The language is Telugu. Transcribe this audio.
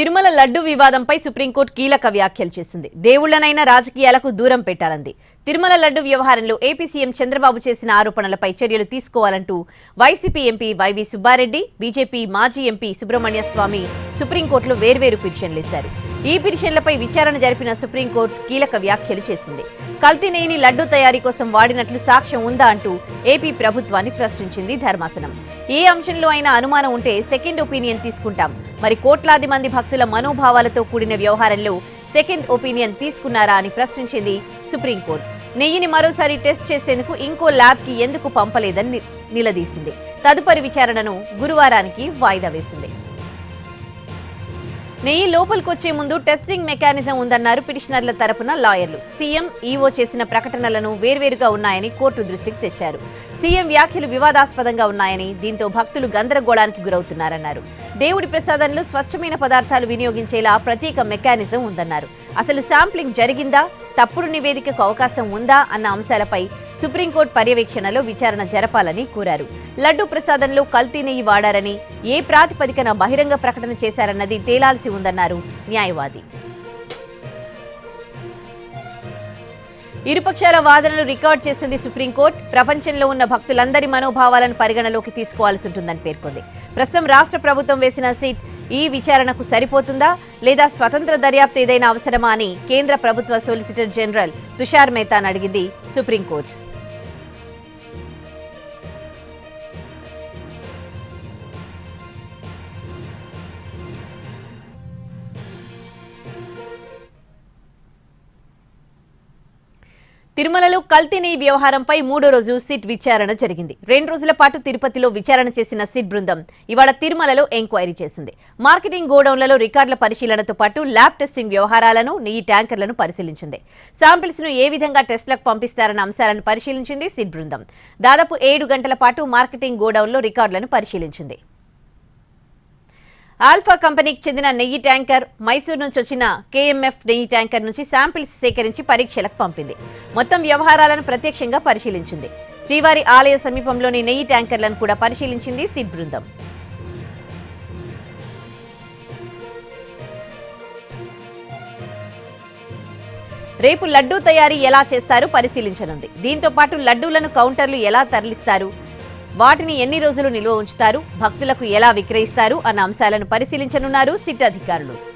తిరుమల లడ్డు వివాదంపై సుప్రీంకోర్టు కీలక వ్యాఖ్యలు చేసింది. దేవుళ్ళనైనా రాజకీయాలకు దూరం పెట్టాలంది. తిరుమల లడ్డు వ్యవహారంలో ఏపీ సీఎం చంద్రబాబు చేసిన ఆరోపణలపై చర్యలు తీసుకోవాలంటూ YCP MP YV Subba Reddy BJP మాజీ ఎంపీ సుబ్రహ్మణ్య స్వామి సుప్రీంకోర్టులో వేర్వేరు పిటిషన్లేశారు ఈ పిటిషన్లపై విచారణ జరిపిన సుప్రీంకోర్టు కీలక వ్యాఖ్యలు చేసింది. కల్తీ నెయ్యిని లడ్డు తయారీ కోసం వాడినట్లు సాక్ష్యం ఉందా అంటూ ఏపీ ప్రభుత్వాన్ని ప్రశ్నించింది ధర్మాసనం. ఏ అంశంలో అయినా అనుమానం ఉంటే సెకండ్ ఒపీనియన్ తీసుకుంటాం. మరి కోట్లాది మంది భక్తుల మనోభావాలతో కూడిన వ్యవహారంలో సెకండ్ ఒపీనియన్ తీసుకున్నారా అని ప్రశ్నించింది సుప్రీంకోర్టు. నెయ్యిని మరోసారి టెస్ట్ చేసేందుకు ఇంకో ల్యాబ్కి ఎందుకు పంపలేదని నిలదీసింది. తదుపరి విచారణను గురువారానికి వాయిదా వేసింది. నెయ్యి లోపలికొచ్చే ముందు టెస్టింగ్ మెకానిజం ఉందన్నారు పిటిషనర్ల తరపున లాయర్లు. సీఎం ఈవో చేసిన ప్రకటనలను వేర్వేరుగా ఉన్నాయని కోర్టు దృష్టికి తెచ్చారు. సీఎం వ్యాఖ్యలు వివాదాస్పదంగా ఉన్నాయని దీంతో భక్తులు గందరగోళానికి గురవుతున్నారన్నారు. దేవుడి ప్రసాదంలో స్వచ్ఛమైన పదార్థాలు వినియోగించేలా ప్రత్యేక మెకానిజం ఉందన్నారు. అసలు శాంప్లింగ్ జరిగిందా? తప్పుడు నివేదికకు అవకాశం ఉందా అన్న అంశాలపై సుప్రీంకోర్టు పర్యవేక్షణలో విచారణ జరపాలని కోరారు. లడ్డూ ప్రసాదంలో కల్తీ నెయ్యి వాడారని ఏ ప్రాతిపదికన బహిరంగ ప్రకటన చేశారన్నది తేలాల్సి ఉందన్నారు న్యాయవాది. ఇరుపక్షాల వాదనలు రికార్డ్ చేసింది సుప్రీంకోర్టు. ప్రపంచంలో ఉన్న భక్తులందరి మనోభావాలను పరిగణలోకి తీసుకోవాల్సి ఉంటుందని పేర్కొంది. ప్రస్తుతం రాష్ట్ర ప్రభుత్వం వేసిన సీట్ ఈ విచారణకు సరిపోతుందా? లేదా స్వతంత్ర దర్యాప్తు ఏదైనా అవసరమా అని కేంద్ర ప్రభుత్వ సొలిసిటర్ జనరల్ తుషార్ మెహతాన్ అడిగింది సుప్రీంకోర్టు. తిరుమలలో కల్తీ నెయ్యి వ్యవహారంపై మూడో రోజు సిట్ విచారణ జరిగింది. రెండు రోజుల పాటు తిరుపతిలో విచారణ చేసిన సిట్ బృందం ఇవాళ తిరుమలలో ఎంక్వైరీ చేసింది. మార్కెటింగ్ గోడౌన్లలో రికార్డుల పరిశీలనతో పాటు ల్యాబ్ టెస్టింగ్ వ్యవహారాలను నెయ్యి ట్యాంకర్లను పరిశీలించింది. శాంపిల్స్ను ఏ విధంగా టెస్టులకు పంపిస్తారన్న అంశాలను పరిశీలించింది సిట్ బృందం. దాదాపు ఏడు గంటల పాటు మార్కెటింగ్ గోడౌన్లో రికార్డులను పరిశీలించింది. ఆల్ఫా కంపెనీకి చెందిన నెయ్యి ట్యాంకర్ మైసూర్ నుంచి వచ్చిన కేఎంఎఫ్ నెయ్యి ట్యాంకర్ నుంచి శాంపిల్స్ సేకరించి పరీక్షలకు పంపింది. మొత్తం వ్యవహారాలను ప్రత్యక్షంగా పరిశీలించింది. శ్రీవారి ఆలయ సమీపంలోని నెయ్యి ట్యాంకర్లను కూడా పరిశీలించింది సిట్ బృందం. రేపు లడ్డూ తయారీ ఎలా చేస్తారు పరిశీలించనుంది. దీంతో పాటు లడ్డూలను కౌంటర్లు ఎలా తరలిస్తారు? వాటిని ఎన్ని రోజులు నిల్వ ఉంచుతారు? భక్తులకు ఎలా విక్రయిస్తారు? అన్న అంశాలను పరిశీలించనున్నారు సిట్ అధికారులు.